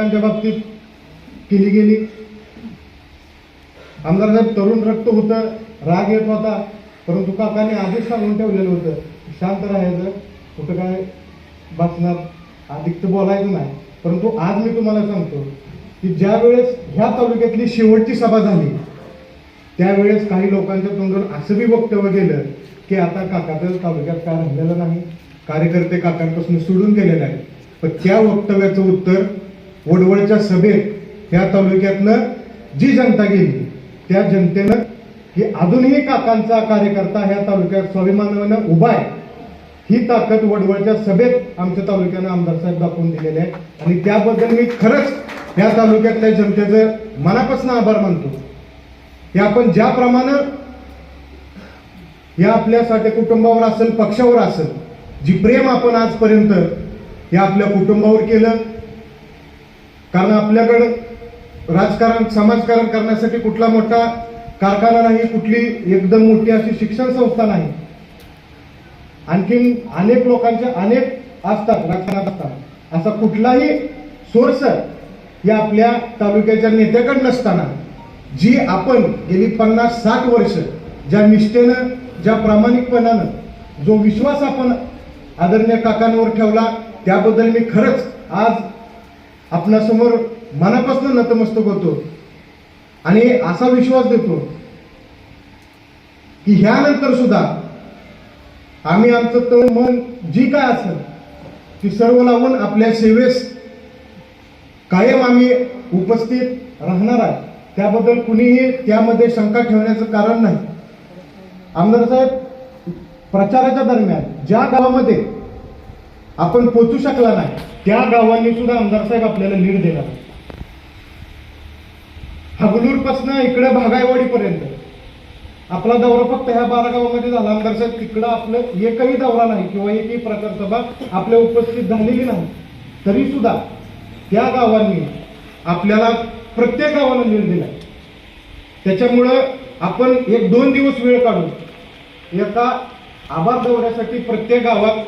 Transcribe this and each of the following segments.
काकांच्या बाबतीत केली गेली. आमदार साहेब तरुण रक्त होतं राग येत होता परंतु काकाने आधीच सांगून ठेवलेलं होतं शांत राहायचं कुठं काय बसणार अधिक तर बोलायचं नाही. परंतु आज मी तुम्हाला सांगतो की ज्या वेळेस ह्या तालुक्यातली शेवटची सभा झाली त्यावेळेस काही लोकांच्या तोंडून असं बी वक्तव्य गेलं की आता काकाचं तालुक्यात काय राहिलेलं नाही कार्यकर्ते काकांपासून सोडून गेलेले आहेत. पण त्या वक्तव्याचं उत्तर वडवळच्या सभेत ह्या तालुक्यातनं जी जनता गेली त्या जनतेनं की अजूनही काकांचा कार्यकर्ता ह्या तालुक्यात स्वाभिमानानं उभा आहे. ही ताकद वडवळच्या सभेत आमच्या तालुक्यानं आमदार साहेब दाखवून दिलेले आहे. आणि त्याबद्दल मी खरंच या तालुक्यातल्या जनतेचं मनापासून आभार मानतो. की आपण ज्याप्रमाणे या आपल्यासाठी कुटुंबावर असेल पक्षावर असेल जी प्रेम आपण आजपर्यंत या आपल्या कुटुंबावर केलं कारण आपल्याकडं राजकारण समाजकारण करण्यासाठी कुठला मोठा कारखाना नाही कुठली एकदम मोठी अशी शिक्षण संस्था नाही. आणखीन अनेक लोकांचे अनेक असतात राजकारणात असतात. असा कुठलाही सोर्स या आपल्या तालुक्याच्या नेत्याकडे नसताना जी आपण गेली पन्नास साठ वर्ष ज्या निष्ठेनं ज्या प्रामाणिकपणानं जो विश्वास आपण आदरणीय काकांवर ठेवला त्याबद्दल मी खरंच आज आपणासमोर मनापासून नतमस्तक होतो. आणि असा विश्वास देतो की ह्यानंतर सुद्धा आम्ही आमचं तन मन जी काय असेल ती सर्व लावून आपल्या सेवेस कायम आम्ही उपस्थित राहणार आहे त्याबद्दल कुणीही त्यामध्ये शंका ठेवण्याचं कारण नाही. आमदार साहेब प्रचाराच्या दरम्यान ज्या गावामध्ये आपण पोचू शकला नाही. त्या गावांनी सुद्धा आमदार साहेब आपल्याला लीड देणार हगलूरपासून इकडे भागायवाडीपर्यंत. आपला दौरा फक्त ह्या बारा गावामध्ये झाला. आमदार साहेब तिकडं आपलं एकही दौरा नाही किंवा एकही प्रचार सभा आपल्या उपस्थित झालेली नाही. तरी सुद्धा त्या गावांनी आपल्याला प्रत्येक गावाला लीड दिला. त्याच्यामुळं आपण एक दोन दिवस वेळ काढून एका आभार दौऱ्यासाठी प्रत्येक गावात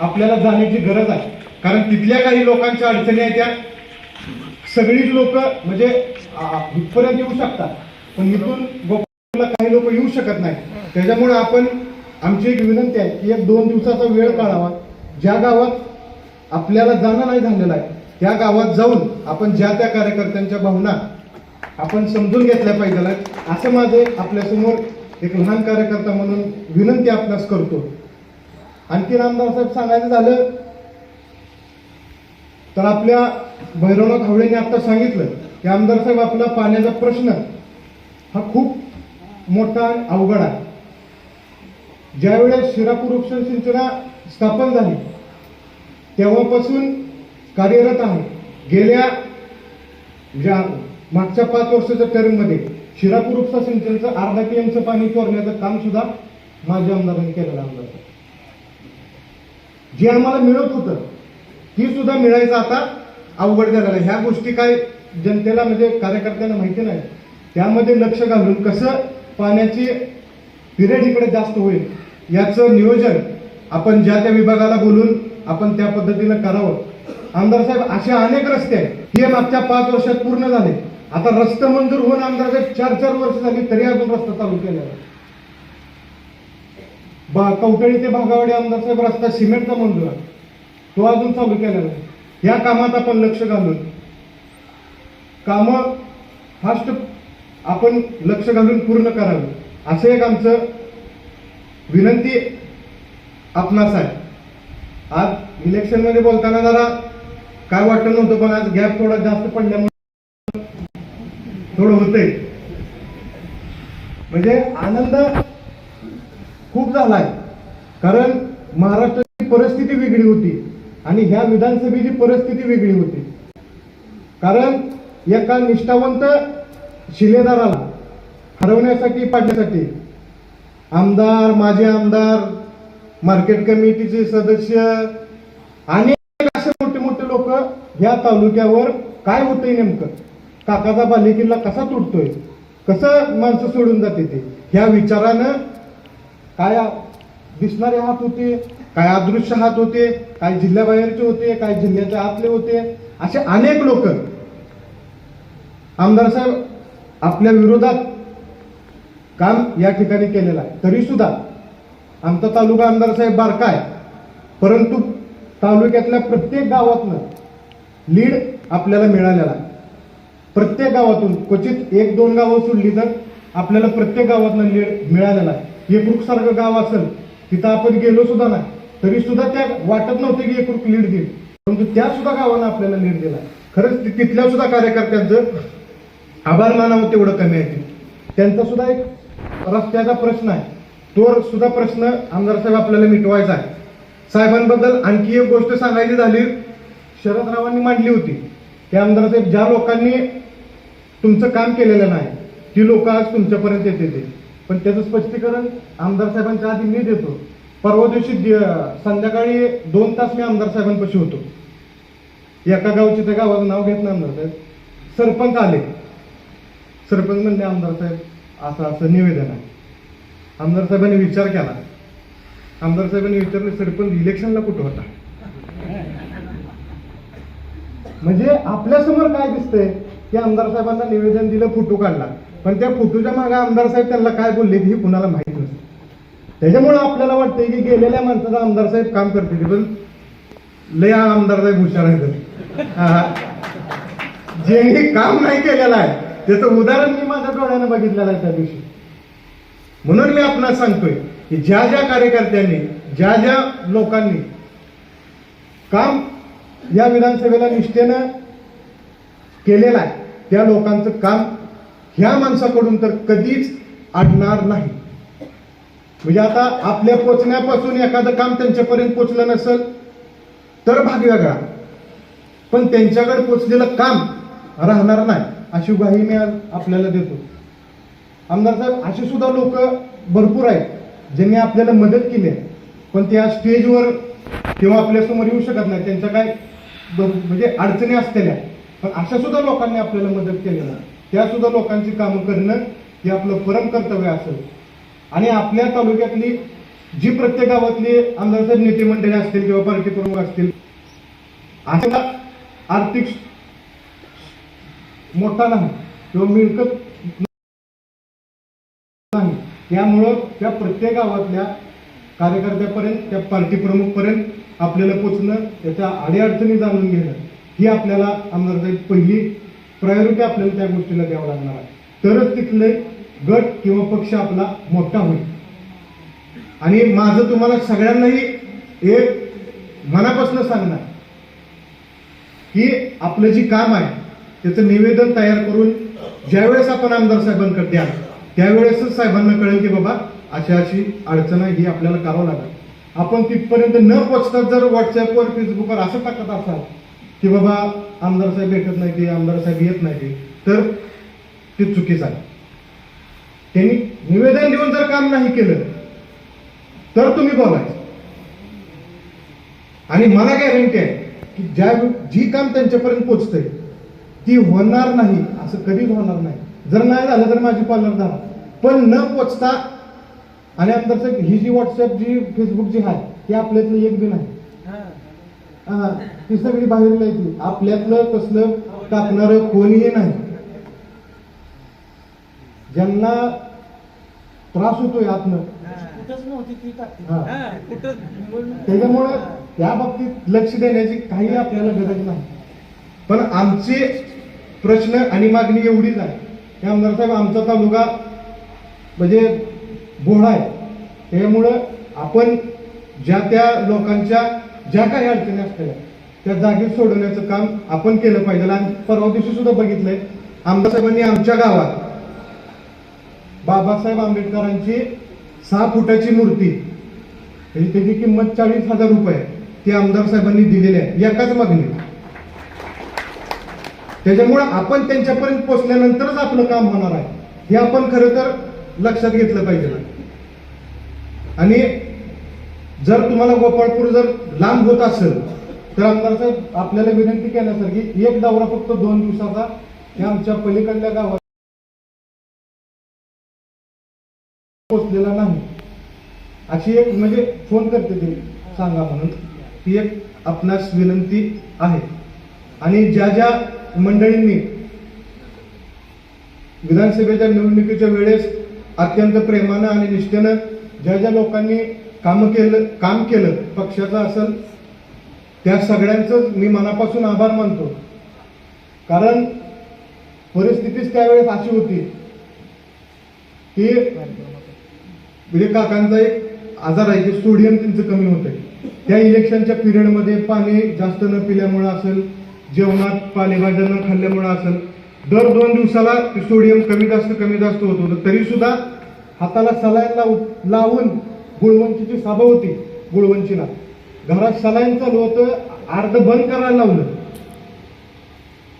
आपल्याला जाण्याची गरज आहे. कारण तिथल्या काही लोकांच्या अडचणी आहेत त्या. सगळीच लोक म्हणजे इथपर्यंत येऊ शकतात. पण इथून गोपाळला काही लोक येऊ शकत नाही त्याच्यामुळे आपण आमची एक विनंती आहे की एक दोन दिवसाचा वेळ काढावा. ज्या गावात आपल्याला जाणं नाही झालेलं आहे त्या गावात जाऊन आपण ज्या त्या कार्यकर्त्यांच्या भावना आपण समजून घेतल्या पाहिजे असं माझे आपल्यासमोर एक लहान कार्यकर्ता म्हणून विनंती आपणास करतो. आणखी रामदास साहेब सांगायचं झालं तर आपल्या भैरवनाथ हावळेने आता सांगितलं की आमदार साहेब आपला पाण्याचा प्रश्न हा खूप मोठा अवघड आहे ज्यावेळेस शिरापूर उपसन सिंचना स्थापन झाली तेव्हापासून कार्यरत आहे गेल्या ज्या मागच्या पाच वर्षाच्या टर्ममध्ये शिरापूर उपसा सिंचनचं अर्धा पीएमचं पाणी चोरण्याचं काम सुद्धा माझ्या आमदारांनी केलेलं आमदार साहेब. जे आम्हाला मिळत होतं ती सुद्धा मिळायचं आता अवघड झालेलं आहे. ह्या गोष्टी काय जनतेला म्हणजे कार्यकर्त्यांना माहिती नाही. त्यामध्ये लक्ष घालून कसं पाण्याची पिरियड इकडे जास्त होईल याचं नियोजन आपण ज्या त्या विभागाला बोलून आपण त्या पद्धतीनं करावं. आमदार साहेब असे अनेक रस्ते आहेत. हे मागच्या पाच वर्षात पूर्ण झाले. आता रस्ते मंजूर होऊन आमदार साहेब चार चार वर्ष झाली तरी अजून रस्ता चालू केलेला आहे. बा कवटळी ते भागावडी आमदार साहेब रस्ता सिमेंटचा मंजूर आहे. तो अजून चालू केलेला नाही. या कामात आपण लक्ष घालून कामं फास्ट आपण लक्ष घालून पूर्ण करावं. असं एक आमचं विनंती आपणास आहे. आज इलेक्शनमध्ये बोलताना जरा काय वाटत नव्हतं पण आज गॅप थोडा जास्त पडल्यामुळे थोडं होतंय. म्हणजे आनंद खूप झालाय. कारण महाराष्ट्राची परिस्थिती वेगळी होती आणि ह्या विधानसभेची परिस्थिती वेगळी होती. कारण एका निष्ठावंत शिलेदाराला हरवण्यासाठी पाडण्यासाठी आमदार माजी आमदार मार्केट कमिटीचे सदस्य अनेक असे मोठे मोठे लोक ह्या तालुक्यावर काय होतंय नेमकं? काकाचा बालेकिल्ला कसा तुटतोय? कसं माणसं सोडून जाते ते? ह्या विचारानं काय दिसणारे हात होते काय अदृश्य हात होते काय जिल्ह्याबाहेरचे होते काय जिल्ह्याच्या आतले होते असे अनेक लोक आमदार साहेब आपल्या विरोधात काम या ठिकाणी केलेलं आहे. तरी सुद्धा आमचा तालुका आमदार साहेब बारका आहे. परंतु तालुक्यातल्या प्रत्येक गावातनं लीड आपल्याला मिळालेला आहे. प्रत्येक गावातून क्वचित एक दोन गावं सोडली तर आपल्याला प्रत्येक गावातनं लीड मिळालेला आहे. एकरूप सारखं गाव असेल तिथं आपण गेलो सुद्धा नाही. तरी सुद्धा त्या वाटत नव्हते की एकरूप लीड देईल. परंतु त्या सुद्धा गावानं आपल्याला लीड दिला. खरंच तिथल्या सुद्धा कार्यकर्त्यांचं आभार मानावं तेवढं कमी आहे. त्यांचा सुद्धा एक रस्त्याचा प्रश्न आहे. तो सुद्धा प्रश्न आमदार साहेब आपल्याला मिटवायचा आहे. साहेबांबद्दल आणखी एक गोष्ट सांगायची झाली. शरदरावांनी मांडली होती. की आमदार साहेब ज्या लोकांनी तुमचं काम केलेलं नाही ती लोक आज तुमच्यापर्यंत येते ते पण त्याचं स्पष्टीकरण आमदार साहेबांच्या आधी मी देतो. परवा दिवशी दि- संध्याकाळी दोन तास मी आमदार साहेबांपाशी होतो. एका गावची त्या गावाचं नाव घेत नाही आमदार साहेब. सरपंच आले. सरपंच म्हणले आमदार साहेब असं असं निवेदन आहे. आमदार साहेबांनी विचार केला. आमदार साहेबांनी विचारले सरपंच इलेक्शनला कुठं होता? म्हणजे आपल्यासमोर काय दिसतंय? की आमदार साहेबांना निवेदन दिलं फोटो काढला. पण त्या फोटोच्या मागे आमदार साहेब त्यांना काय बोलले हे कुणाला माहीत नसतं. त्याच्यामुळं आपल्याला वाटतंय की गेलेल्या माणसाचा आमदार साहेब काम करते पण लय आमदार साहेब हुशार आहे हा. जे काम नाही केलेलं आहे त्याचं उदाहरण मी माझ्या डोळ्यानं बघितलेलं आहे त्या दिवशी. म्हणून मी आपणास सांगतोय की ज्या ज्या कार्यकर्त्यांनी ज्या ज्या लोकांनी काम या विधानसभेला निष्ठेनं केलेलं आहे त्या लोकांचं काम ह्या माणसाकडून तर कधीच अडणार नाही. म्हणजे आता आपल्या पोचण्यापासून एखादं काम त्यांच्यापर्यंत पोचलं नसेल तर भाग वेगळा. पण त्यांच्याकडे पोचलेलं काम राहणार नाही अशी ग्वाही मी आपल्याला देतो. आमदार साहेब असे सुद्धा लोक भरपूर आहेत ज्यांनी आपल्याला मदत केली आहे. पण त्या स्टेजवर किंवा आपल्यासमोर येऊ शकत नाही त्यांच्या काय म्हणजे अडचणी असलेल्या पण अशा सुद्धा लोकांनी आपल्याला मदत केलेली आहे. त्या सुद्धा लोकांची कामं करणं हे आपलं परम कर्तव्य असेल. आणि आपल्या तालुक्यातली जी प्रत्येक गावातली आमदार नेते मंडळी असतील किंवा पार्टी प्रमुख असतील असा आर्थिक मोठा नाही किंवा मिळकत नाही. त्यामुळं त्या प्रत्येक गावातल्या कार्यकर्त्यापर्यंत त्या पार्टी प्रमुखपर्यंत आपल्याला पोचणं त्याच्या अडीअडचणी जाणून घेणं ही आपल्याला आमदार साहेब पहिली प्रायोरिटी आपल्याला त्या गोष्टीला द्यावं लागणार आहे. तरच तिथले गट किंवा पक्ष आपला मोठा होईल. आणि माझं तुम्हाला सगळ्यांनाही एक मनापासून सांगणार की आपलं जी काम आहे त्याचं निवेदन तयार करून ज्यावेळेस आपण आमदार साहेबांकडे द्या त्यावेळेसच साहेबांना कळेल की बाबा अशा अशी अडचण आहे ही आपल्याला करावं लागेल. आपण तिथपर्यंत न पोचताच जर व्हॉट्सअपवर फेसबुकवर असं टाकत असाल की बाबा आमदार साहेब भेटत नाही ते आमदार साहेब येत नाही ते तर ते चुकीचं आहे. त्यांनी निवेदन देऊन जर काम नाही केलं तर तुम्ही बोलायचं. आणि मला गॅरंटी आहे की ज्या जी काम त्यांच्यापर्यंत पोचतंय ती होणार नाही असं कधीच होणार नाही. जर नाही झालं तर माझी पार्लर झाला पण न पोचता आणि आमदार साहेब ही जी व्हॉट्सअप जी फेसबुक जी आहे ती आपल्यातली एक बी नाही. हा, ती सगळी बाहेर ती. आपल्यातलं कसलं टाकणारं कोणीही नाही. ज्यांना त्रास होतोय आतनं त्याच्यामुळं त्या बाबतीत लक्ष देण्याची काही आपल्याला गरज नाही. पण आमचे प्रश्न आणि मागणी एवढीच आहे. की आमदार साहेब आमचा तालुका म्हणजे बोळा आहे. त्यामुळं आपण ज्या त्या लोकांच्या ज्या काही अडचणी असलेल्या त्या जागेत सोडवण्याचं काम आपण केलं पाहिजे. आणि परवा दिवशी सुद्धा बघितलंय आमदार साहेबांनी आमच्या गावात बाबासाहेब आंबेडकरांची सहा फुटाची मूर्ती म्हणजे त्याची किंमत चाळीस हजार रुपये ती आमदार साहेबांनी दिलेली आहे. एकाच मागणी त्याच्यामुळे आपण त्यांच्यापर्यंत पोहोचल्यानंतरच आपलं काम होणार आहे. हे आपण खरं तर लक्षात घेतलं पाहिजे. आणि जर तुम्हाला गोपाळपूर जर लांब होत असेल तर आमदार साहेब आपल्याला विनंती केल्यासारखी एक दौरा फक्त दोन दिवसाचा हे आमच्या पलीकडल्या गावात पोचलेला नाही. अशी एक म्हणजे फोन करते ते सांगा म्हणून. ती एक आपणास विनंती आहे. आणि ज्या ज्या मंडळींनी विधानसभेच्या निवडणुकीच्या वेळेस अत्यंत प्रेमानं आणि निष्ठेनं ज्या ज्या लोकांनी काम केलं काम केलं पक्षाचं असेल त्या सगळ्यांचं मी मनापासून आभार मानतो. कारण परिस्थितीच त्यावेळेस अशी होती की म्हणजे काकांचा एक आजार आहे की सोडियम त्यांचं कमी होतंय. त्या इलेक्शनच्या पिरियडमध्ये पाणी जास्त न पिल्यामुळं असेल जेवणात पालेभाज्या न खाल्ल्यामुळं असेल दर दोन दिवसाला ते सोडियम कमी जास्त कमी जास्त होत होतं. तरी सुद्धा हाताला सलाईन लावून लावून गुळवंचीची सभा होती गुळवंचीला घरात सलाईन चालू होतं अर्ध बंद करायला लावलं.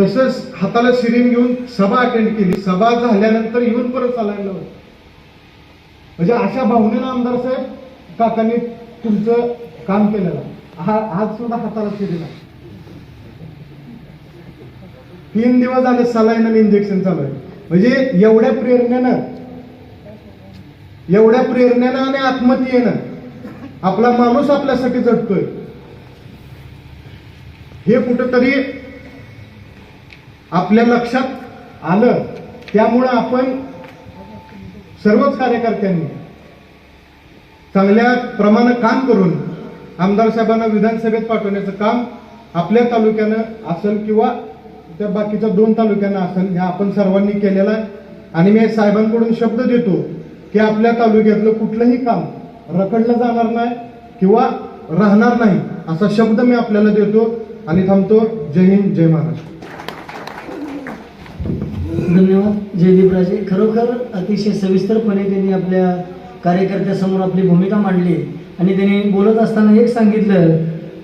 तसंच हाताला सिरिंग घेऊन सभा अटेंड केली. सभा झाल्यानंतर येऊन परत सलाईन लावलं. म्हणजे अशा भावनेनं आमदार साहेब काकांनी तुमचं काम केलेलं. हा आज सुद्धा हाताला शिरी तीन दिवस झाले सलाईन आणि इंजेक्शन चालू आहे. म्हणजे एवढ्या प्रेरणेनं एवढ्या प्रेरणेनं आणि आत्महत्येनं आपला माणूस आपल्यासाठी झटतोय हे कुठंतरी आपल्या लक्षात आलं त्यामुळं आपण सर्वच कार्यकर्त्यांनी चांगल्या प्रमाणं काम करून आमदार साहेबांना विधानसभेत पाठवण्याचं काम आपल्या तालुक्यानं असेल किंवा त्या बाकीच्या दोन तालुक्यांना असेल ह्या आपण सर्वांनी केलेला आहे. आणि मी साहेबांकडून शब्द देतो की आपल्या तालुक्यातलं कुठलंही काम रखडलं जाणार नाही किंवा राहणार नाही असा शब्द मी आपल्याला देतो आणि थांबतो. जय हिंद जय महाराष्ट्र. धन्यवाद. जयदीपराजे खरोखर अतिशय सविस्तरपणे त्यांनी आपल्या कार्यकर्त्यासमोर आपली भूमिका मांडली आणि त्यांनी बोलत असताना एक सांगितलं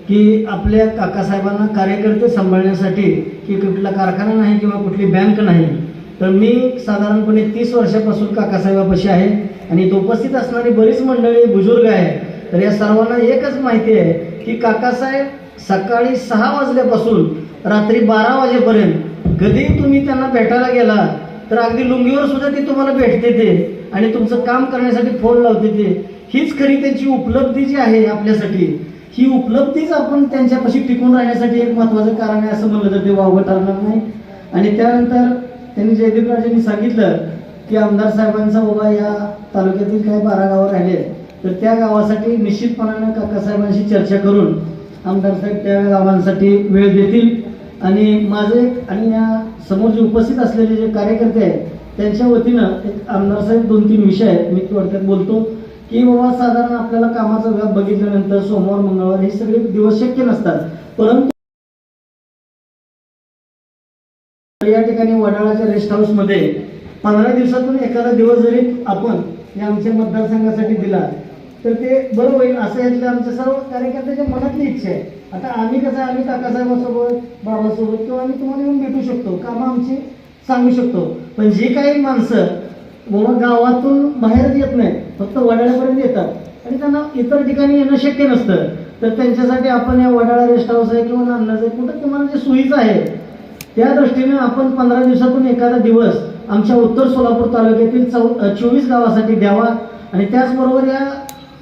की आपल्या काकासाहेबांना कार्यकर्ते सांभाळण्यासाठी की कुठला कारखाना नाही किंवा कुठली बँक नाही तर मी साधारणपणे तीस वर्षापासून काकासाहेबापाशी आहे आणि इथं उपस्थित असणारी बरीच मंडळी बुजुर्ग आहे. तर या सर्वांना एकच माहिती आहे की काकासाहेब सकाळी सहा वाजल्यापासून रात्री बारा वाजेपर्यंत कधी तुम्ही त्यांना भेटायला गेला तर अगदी लुंगीवर सुद्धा ते तुम्हाला भेटते ते आणि तुमचं काम करण्यासाठी फोन लावते ते. हीच खरी त्यांची उपलब्धी जी आहे आपल्यासाठी ही उपलब्धीच आपण त्यांच्यापाशी टिकून राहण्यासाठी एक महत्वाचं कारण आहे असं म्हणलं तर ते वावगं ठरणार नाही. आणि त्यानंतर त्यांनी जयदीप राजेंनी सांगितलं की आमदार साहेबांचा बाबा या तालुक्यातील काही बारा गावं राहिले तर त्या गावासाठी निश्चितपणानं काकासाहेबांशी चर्चा करून आमदार साहेब त्या गावांसाठी वेळ देतील. आणि माझे आणि या समोर जे उपस्थित असलेले जे कार्यकर्ते आहेत त्यांच्या वतीनं एक आमदार साहेब दोन तीन विषय आहेत. मी थोडक्यात बोलतो की बाबा साधारण आपल्याला कामाचा व्याप बघितल्यानंतर सोमवार मंगळवार हे सगळे दिवस शक्य नसतात. परंतु या ठिकाणी वडाळाच्या रेस्ट हाऊसमध्ये पंधरा दिवसातून एखादा दिवस जरी आपण या आमच्या मतदारसंघासाठी दिला तर ते बरं होईल असं यातलं आमच्या सर्व कार्यकर्त्याच्या मनातली इच्छा आहे. आता आम्ही कसं आहे, आम्ही काकासाहेबासोबत बाबासोबत किंवा आम्ही तुम्हाला येऊन भेटू शकतो कामं आमची सांगू शकतो. पण जी काही माणसं बाबा गावातून बाहेरच येत नाही फक्त वडाळ्यापर्यंत येतात आणि त्यांना इतर ठिकाणी येणं शक्य नसतं तर त्यांच्यासाठी आपण या वडाळा रेस्ट हाऊस आहे किंवा नांदलाचं आहे कुठं तुम्हाला जे सोयीचं आहे त्या दृष्टीने आपण पंधरा दिवसातून एखादा दिवस आमच्या उत्तर सोलापूर तालुक्यातील चौ चोवीस गावासाठी द्यावा. आणि त्याचबरोबर या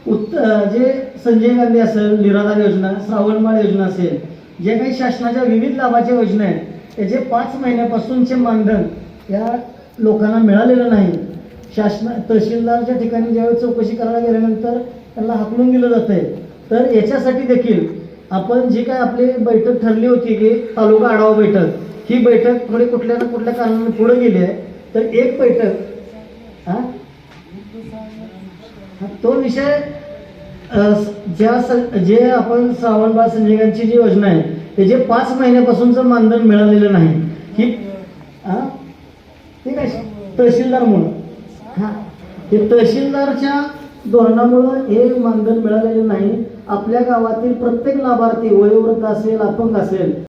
उत्त जे संजय गांधी असेल निराधार योजना श्रावणबाळ योजना असेल जे काही शासनाच्या विविध लाभाच्या योजना आहेत त्याचे पाच महिन्यापासूनचे मानधन या लोकांना मिळालेलं नाही. शासना तहसीलदारच्या ठिकाणी ज्यावेळी चौकशी करायला गेल्यानंतर त्यांना हाकलून दिलं जातं आहे तर याच्यासाठी देखील आपण जी काय आपली बैठक ठरली होती की तालुका आढावा बैठक ही बैठक थोडी कुठल्या ना कुठल्या कारणाने पुढे गेली आहे. तर एक बैठक हां? तो विषय ज्या स- जे आपण श्रावणबाळ संजयकांची जी योजना आहे त्याचे पाच महिन्यापासूनचं मानधन मिळालेलं नाही ही हां? ठीक आहे तहसीलदार म्हणून हा? ते तहसीलदारच्या धोरणामुळं हे मानधन मिळालेले नाही. आपल्या गावातील प्रत्येक लाभार्थी वयोवृद्ध असेल अपंग असेल